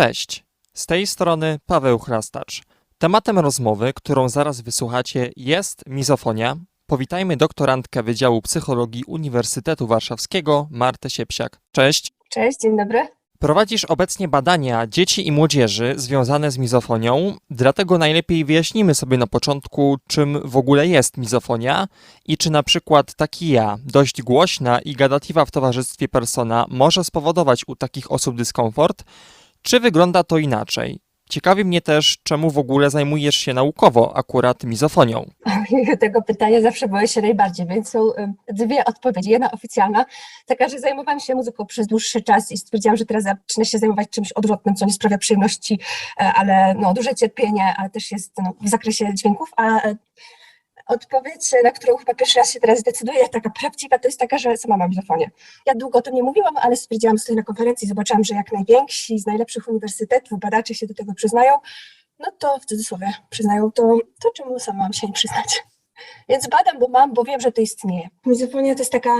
Cześć, z tej strony Paweł Chrastacz. Tematem rozmowy, którą zaraz wysłuchacie, jest mizofonia. Powitajmy doktorantkę Wydziału Psychologii Uniwersytetu Warszawskiego, Martę Siepsiak. Cześć. Cześć, dzień dobry. Prowadzisz obecnie badania dzieci i młodzieży związane z mizofonią, dlatego najlepiej wyjaśnimy sobie na początku, czym w ogóle jest mizofonia i czy na przykład taki ja, dość głośna i gadatliwa w towarzystwie persona, może spowodować u takich osób dyskomfort, czy wygląda to inaczej. Ciekawi mnie też, czemu w ogóle zajmujesz się naukowo akurat mizofonią. Tego pytania zawsze boję się najbardziej, więc są dwie odpowiedzi. Jedna oficjalna, taka, że zajmowałam się muzyką przez dłuższy czas i stwierdziłam, że teraz zacznę się zajmować czymś odwrotnym, co nie sprawia przyjemności, e, ale no, duże cierpienie, ale też jest no, w zakresie dźwięków, a e, odpowiedź, na którą chyba pierwszy raz się teraz zdecyduję, taka prawdziwa, to jest taka, że sama mam mizofonię. Ja długo o tym nie mówiłam, ale stwierdziłam sobie na konferencji, zobaczyłam, że jak najwięksi z najlepszych uniwersytetów badacze się do tego przyznają, no to w cudzysłowie przyznają to, to czemu sama mam się nie przyznać. Więc badam, bo mam, bo wiem, że to istnieje. Mizofonia to jest taka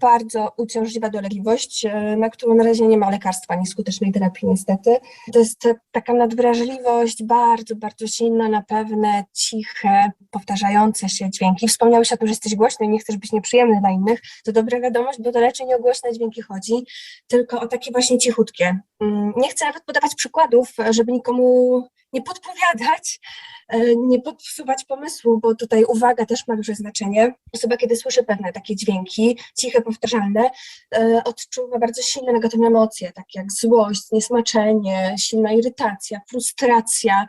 bardzo uciążliwa dolegliwość, e, na którą na razie nie ma lekarstwa, ani skutecznej terapii niestety. To jest taka nadwrażliwość, bardzo, bardzo silna na pewne, ciche, powtarzające się dźwięki. Wspomniałeś o tym, że jesteś głośny i nie chcesz być nieprzyjemny dla innych. To dobra wiadomość, bo to raczej nie o głośne dźwięki chodzi, tylko o takie właśnie cichutkie. Mm, Nie chcę nawet podawać przykładów, żeby nikomu nie podpowiadać, e, nie podsuwać pomysłu, bo tutaj uwaga też ma duże znaczenie. Osoba, kiedy słyszy pewne takie dźwięki, ciche, powtarzalne, e, odczuwa bardzo silne negatywne emocje, takie jak złość, zniesmaczenie, silna irytacja, frustracja.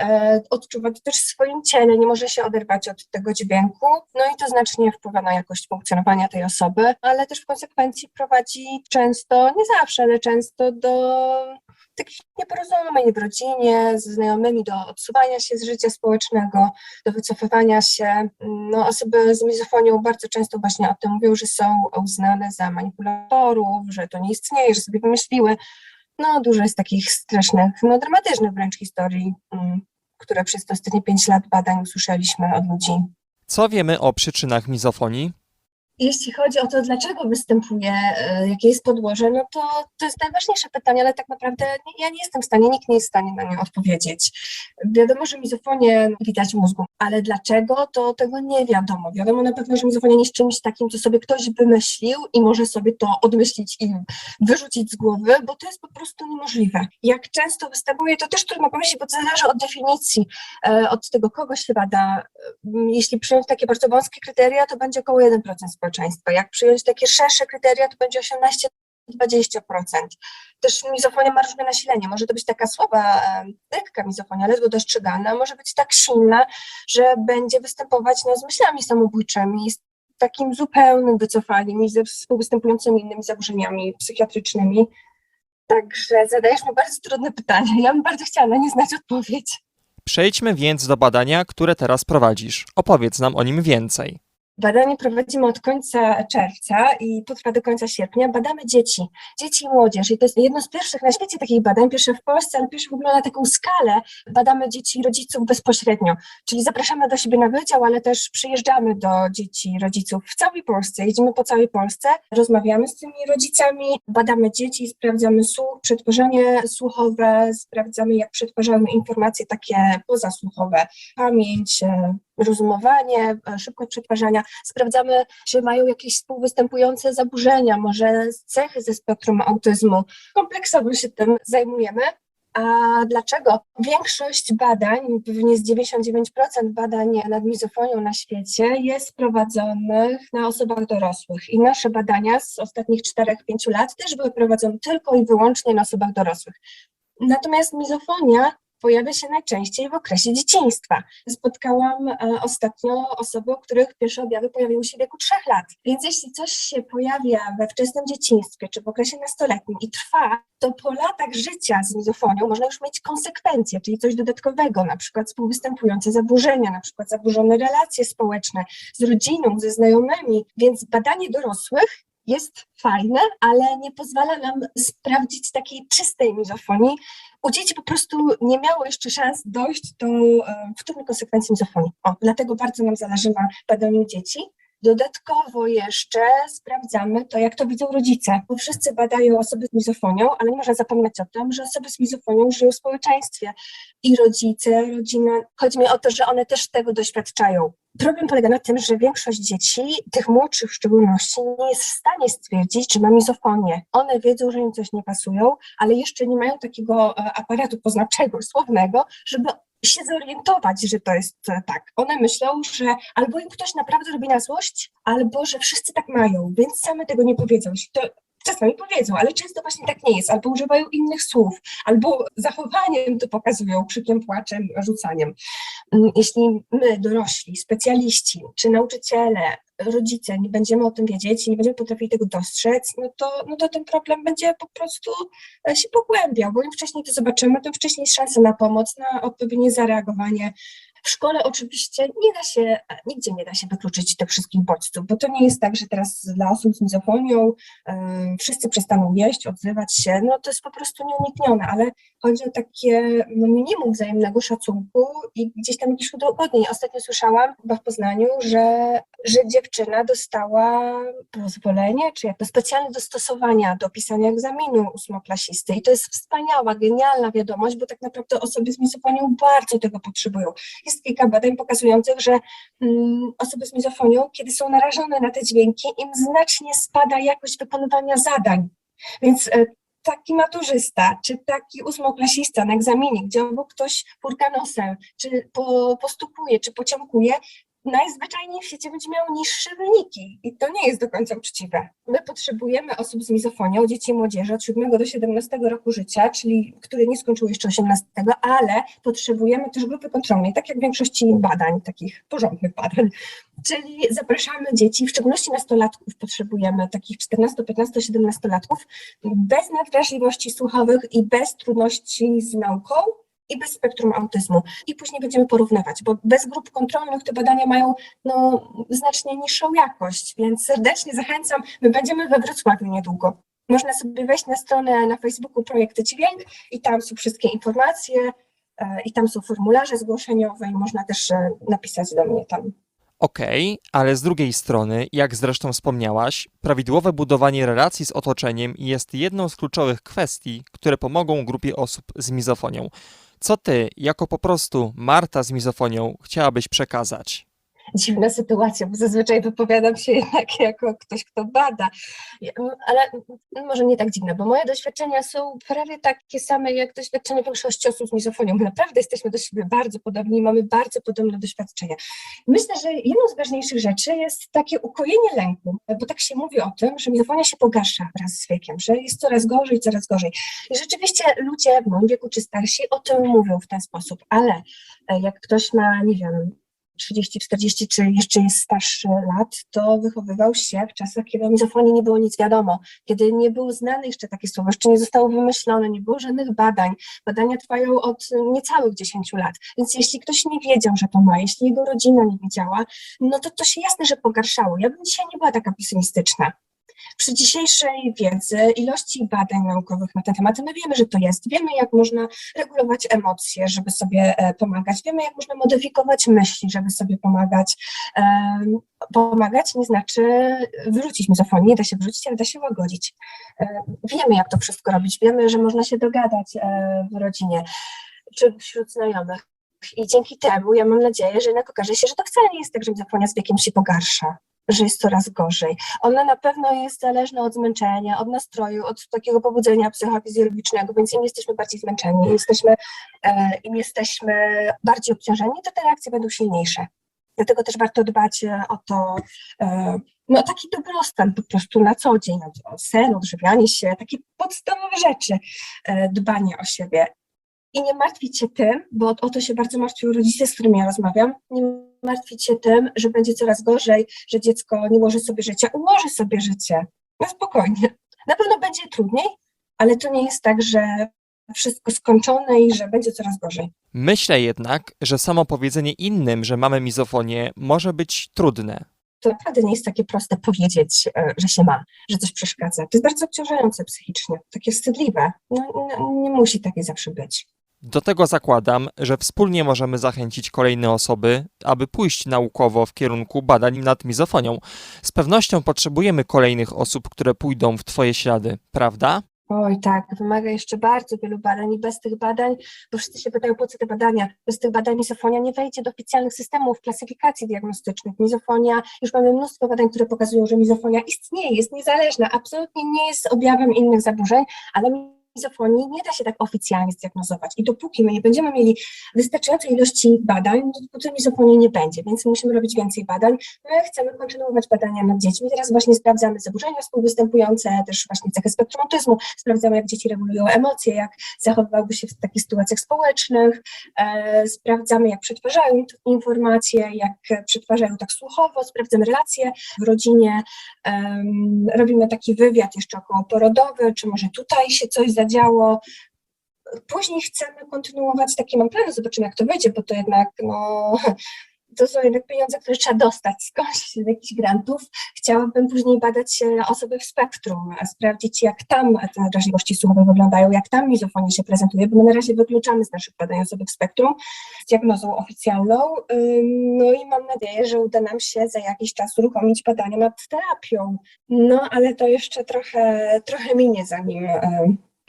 E, Odczuwa to też w swoim ciele, nie może się oderwać od tego dźwięku, no i to znacznie wpływa na jakość funkcjonowania tej osoby, ale też w konsekwencji prowadzi często, nie zawsze, ale często do takich nieporozumień w rodzinie, z znajomymi, do odsuwania się z życia społecznego, do wycofywania się. No, osoby z mizofonią bardzo często właśnie o tym mówią, że są uznane za manipulatorów, że to nie istnieje, że sobie wymyśliły. No, dużo jest takich strasznych, no dramatycznych wręcz historii, mm, które przez te ostatnie pięć lat badań usłyszeliśmy od ludzi. Co wiemy o przyczynach mizofonii? Jeśli chodzi o to, dlaczego występuje, e, jakie jest podłoże, no to to jest najważniejsze pytanie, ale tak naprawdę ja nie jestem w stanie, nikt nie jest w stanie na nie odpowiedzieć. Wiadomo, że mizofonię widać w mózgu, ale dlaczego, to tego nie wiadomo. Wiadomo na pewno, że mizofonia nie jest czymś takim, co sobie ktoś wymyślił i może sobie to odmyślić i wyrzucić z głowy, bo to jest po prostu niemożliwe. Jak często występuje, to też trudno powiedzieć, bo to zależy od definicji, e, od tego, kogo się bada. Mm, Jeśli przyjąć takie bardzo wąskie kryteria, to będzie około 1% społeczeństwa. Jak przyjąć takie szersze kryteria, to będzie 18-20%. Też mizofonia ma różne nasilenie. Może to być taka słaba, lekka mizofonia, ledwo dostrzegalna, a może być tak silna, że będzie występować no, z myślami samobójczymi, z takim zupełnym wycofaniem i ze współwystępującymi innymi zaburzeniami psychiatrycznymi. Także zadajesz mi bardzo trudne pytanie. Ja bym bardzo chciała na nie znać odpowiedź. Przejdźmy więc do badania, które teraz prowadzisz. Opowiedz nam o nim więcej. Badanie prowadzimy od końca czerwca i potrwa do końca sierpnia. Badamy dzieci, dzieci i młodzież. I to jest jedno z pierwszych na świecie takich badań, pierwsze w Polsce, ale pierwsze w ogóle na taką skalę. Badamy dzieci i rodziców bezpośrednio. Czyli zapraszamy do siebie na wydział, ale też przyjeżdżamy do dzieci i rodziców w całej Polsce. Jedziemy po całej Polsce, rozmawiamy z tymi rodzicami, badamy dzieci, sprawdzamy słuch, przetwarzanie słuchowe, sprawdzamy jak przetwarzają informacje takie pozasłuchowe, pamięć, e, rozumowanie, e, szybkość przetwarzania. Sprawdzamy, czy mają jakieś współwystępujące zaburzenia, może cechy ze spektrum autyzmu. Kompleksowo się tym zajmujemy. A dlaczego? Większość badań, pewnie z 99% badań nad mizofonią na świecie jest prowadzonych na osobach dorosłych. I nasze badania z ostatnich 4-5 lat też były prowadzone tylko i wyłącznie na osobach dorosłych. Natomiast mizofonia pojawia się najczęściej w okresie dzieciństwa. Spotkałam e, ostatnio osoby, u których pierwsze objawy pojawiły się w wieku 3 lat. Więc jeśli coś się pojawia we wczesnym dzieciństwie czy w okresie nastoletnim i trwa, to po latach życia z mizofonią można już mieć konsekwencje, czyli coś dodatkowego, na przykład współwystępujące zaburzenia, na przykład zaburzone relacje społeczne z rodziną, ze znajomymi. Więc badanie dorosłych jest fajne, ale nie pozwala nam sprawdzić takiej czystej mizofonii. U dzieci po prostu nie miało jeszcze szans dojść do e, wtórnych konsekwencji mizofonii. O, dlatego bardzo nam zależy na badaniu dzieci. Dodatkowo jeszcze sprawdzamy to, jak to widzą rodzice, bo wszyscy badają osoby z mizofonią, ale nie można zapominać o tym, że osoby z mizofonią żyją w społeczeństwie i rodzice, rodzina. Chodzi mi o to, że one też tego doświadczają. Problem polega na tym, że większość dzieci, tych młodszych w szczególności, nie jest w stanie stwierdzić, czy ma mizofonię. One wiedzą, że im coś nie pasują, ale jeszcze nie mają takiego e, aparatu poznawczego, słownego, żeby się zorientować, że to jest e, tak. One myślą, że albo im ktoś naprawdę robi na złość, albo że wszyscy tak mają, więc same tego nie powiedzą. Jeśli To czasami powiedzą, ale często właśnie tak nie jest, albo używają innych słów, albo zachowaniem to pokazują, krzykiem, płaczem, rzucaniem. Mm, Jeśli my, dorośli, specjaliści, czy nauczyciele, rodzice nie będziemy o tym wiedzieć i nie będziemy potrafili tego dostrzec, no to, no to ten problem będzie po prostu e, się pogłębiał, bo im wcześniej to zobaczymy, tym wcześniej jest szansa na pomoc, na odpowiednie zareagowanie. W szkole oczywiście nie da się, nigdzie nie da się wykluczyć tych wszystkich bodźców, bo to nie jest tak, że teraz dla osób z mizofonią e, wszyscy przestaną jeść, odzywać się, no to jest po prostu nieuniknione, ale chodzi o takie no, minimum wzajemnego szacunku i gdzieś tam jakieś udowodnień. Ostatnio słyszałam chyba w Poznaniu, że, że dziewczyna dostała pozwolenie, czy jakby specjalne dostosowania do pisania egzaminu ósmoklasisty i to jest wspaniała, genialna wiadomość, bo tak naprawdę osoby z mizofonią bardzo tego potrzebują. Kilka badań pokazujących, że mm, osoby z mizofonią, kiedy są narażone na te dźwięki, im znacznie spada jakość wykonywania zadań. Więc e, taki maturzysta, czy taki ósmoklasista na egzaminie, gdzie obok ktoś purka nosem, czy po, postukuje, czy pociąguje, najzwyczajniej w świecie będzie miał niższe wyniki i to nie jest do końca uczciwe. My potrzebujemy osób z mizofonią, dzieci i młodzieży od 7 do 17 roku życia, czyli które nie skończyły jeszcze 18, ale potrzebujemy też grupy kontrolnej, tak jak w większości badań, takich porządnych badań. Czyli zapraszamy dzieci, w szczególności nastolatków potrzebujemy, takich 14, 15, 17 latków, bez nadwrażliwości słuchowych i bez trudności z nauką, i bez spektrum autyzmu. I później będziemy porównywać, bo bez grup kontrolnych te badania mają no, znacznie niższą jakość, więc serdecznie zachęcam. My będziemy we Wrocławiu niedługo. Można sobie wejść na stronę na Facebooku Projekty Dźwięk i tam są wszystkie informacje e, i tam są formularze zgłoszeniowe i można też e, napisać do mnie tam. Okej, ale z drugiej strony, jak zresztą wspomniałaś, prawidłowe budowanie relacji z otoczeniem jest jedną z kluczowych kwestii, które pomogą grupie osób z mizofonią. Co ty, jako po prostu Marta z mizofonią, chciałabyś przekazać? Dziwna sytuacja, bo zazwyczaj wypowiadam się jednak jako ktoś, kto bada, ale może nie tak dziwne, bo moje doświadczenia są prawie takie same jak doświadczenia większości osób z mizofonią. My naprawdę jesteśmy do siebie bardzo podobni i mamy bardzo podobne doświadczenia. Myślę, że jedną z ważniejszych rzeczy jest takie ukojenie lęku, bo tak się mówi o tym, że mizofonia się pogarsza wraz z wiekiem, że jest coraz gorzej, coraz gorzej. I rzeczywiście ludzie w moim wieku czy starsi o tym mówią w ten sposób, ale jak ktoś ma, nie wiem, 30, 40 czy jeszcze jest starszy lat, to wychowywał się w czasach, kiedy o mizofonii nie było nic wiadomo, kiedy nie było znane jeszcze takie słowo, jeszcze nie zostało wymyślone, nie było żadnych badań. Badania trwają od niecałych 10 lat, więc jeśli ktoś nie wiedział, że to ma, jeśli jego rodzina nie wiedziała, no to to się jasne, że pogarszało. Ja bym dzisiaj nie była taka pesymistyczna. Przy dzisiejszej wiedzy, ilości badań naukowych na ten temat, my wiemy, że to jest. Wiemy, jak można regulować emocje, żeby sobie e, pomagać. Wiemy, jak można modyfikować myśli, żeby sobie pomagać. Em, Pomagać nie znaczy wyrzucić mizofonię, nie da się wyrzucić, ale da się łagodzić. E, Wiemy, jak to wszystko robić. Wiemy, że można się dogadać e, w rodzinie czy wśród znajomych. I dzięki temu ja mam nadzieję, że jednak okaże się, że to wcale nie jest tak, że mizofonia z wiekiem się pogarsza że jest coraz gorzej. Ona na pewno jest zależna od zmęczenia, od nastroju, od takiego pobudzenia psychofizjologicznego, więc im jesteśmy bardziej zmęczeni, im jesteśmy, e, im jesteśmy bardziej obciążeni, to te reakcje będą silniejsze. Dlatego też warto dbać e, o to, e, no taki dobrostan po prostu na co dzień, o sen, odżywianie się, takie podstawowe rzeczy, dbanie o siebie. I nie martwić się tym, bo o to się bardzo martwią rodzice, z którymi ja rozmawiam, nie martwić się tym, że będzie coraz gorzej, że dziecko nie ułoży sobie życia. Ułoży sobie życie. No spokojnie. Na pewno będzie trudniej, ale to nie jest tak, że wszystko skończone i że będzie coraz gorzej. Myślę jednak, że samo powiedzenie innym, że mamy mizofonię, może być trudne. To naprawdę nie jest takie proste powiedzieć, e, że się ma, że coś przeszkadza. To jest bardzo obciążające psychicznie, takie wstydliwe. No, no, nie musi takie zawsze być. Do tego zakładam, że wspólnie możemy zachęcić kolejne osoby, aby pójść naukowo w kierunku badań nad mizofonią. Z pewnością potrzebujemy kolejnych osób, które pójdą w Twoje ślady, prawda? Oj, tak, wymaga jeszcze bardzo wielu badań i bez tych badań, bo wszyscy się pytają, po co te badania? Bez tych badań mizofonia nie wejdzie do oficjalnych systemów klasyfikacji diagnostycznych. Mizofonia, już mamy mnóstwo badań, które pokazują, że mizofonia istnieje, jest niezależna, absolutnie nie jest objawem innych zaburzeń, ale mizofonii nie da się tak oficjalnie zdiagnozować. I dopóki my nie będziemy mieli wystarczającej ilości badań, dopóty mizofonii nie będzie, więc musimy robić więcej badań. My chcemy kontynuować badania nad dziećmi. Teraz właśnie sprawdzamy zaburzenia współwystępujące, też właśnie cechy spektrum autyzmu, sprawdzamy, jak dzieci regulują emocje, jak zachowywałyby się w takich sytuacjach społecznych, e, sprawdzamy, jak przetwarzają informacje, jak przetwarzają tak słuchowo, sprawdzamy relacje w rodzinie, em, robimy taki wywiad jeszcze okołoporodowy, czy może tutaj się coś zadziało. Później chcemy kontynuować takie mam plany, zobaczymy jak to wyjdzie, bo to jednak no, to są jednak pieniądze, które trzeba dostać skądś z jakichś grantów. Chciałabym później badać e, osoby w spektrum, a sprawdzić jak tam te wrażliwości słuchowe wyglądają, jak tam mizofonia się prezentuje, bo my na razie wykluczamy z naszych badań osoby w spektrum z diagnozą oficjalną. No i mam nadzieję, że uda nam się za jakiś czas uruchomić badania nad terapią. No ale to jeszcze trochę, trochę minie, zanim,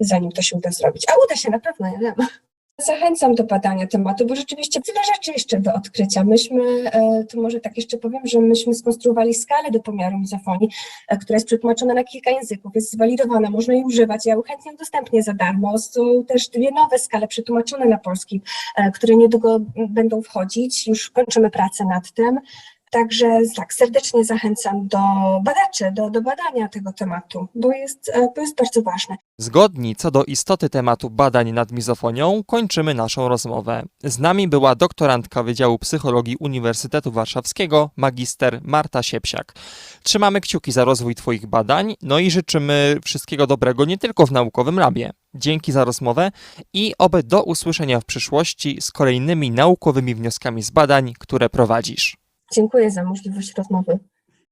zanim to się uda zrobić. A uda się na pewno, ja wiem. Zachęcam do badania tematu, bo rzeczywiście tyle rzeczy jeszcze do odkrycia. Myśmy, e, to może tak jeszcze powiem, że myśmy skonstruowali skalę do pomiaru mizofonii, e, która jest przetłumaczona na kilka języków, jest zwalidowana, można jej używać. Ja ją chętnie udostępnię za darmo. Są też dwie nowe skale przetłumaczone na polski, e, które niedługo będą wchodzić. Już kończymy pracę nad tym. Także tak, serdecznie zachęcam do badaczy, do, do badania tego tematu, bo jest, e, bo jest bardzo ważne. Zgodni co do istoty tematu badań nad mizofonią, kończymy naszą rozmowę. Z nami była doktorantka Wydziału Psychologii Uniwersytetu Warszawskiego, magister Marta Siepsiak. Trzymamy kciuki za rozwój Twoich badań, no i życzymy wszystkiego dobrego nie tylko w naukowym labie. Dzięki za rozmowę i oby do usłyszenia w przyszłości z kolejnymi naukowymi wnioskami z badań, które prowadzisz. Dziękuję za możliwość rozmowy.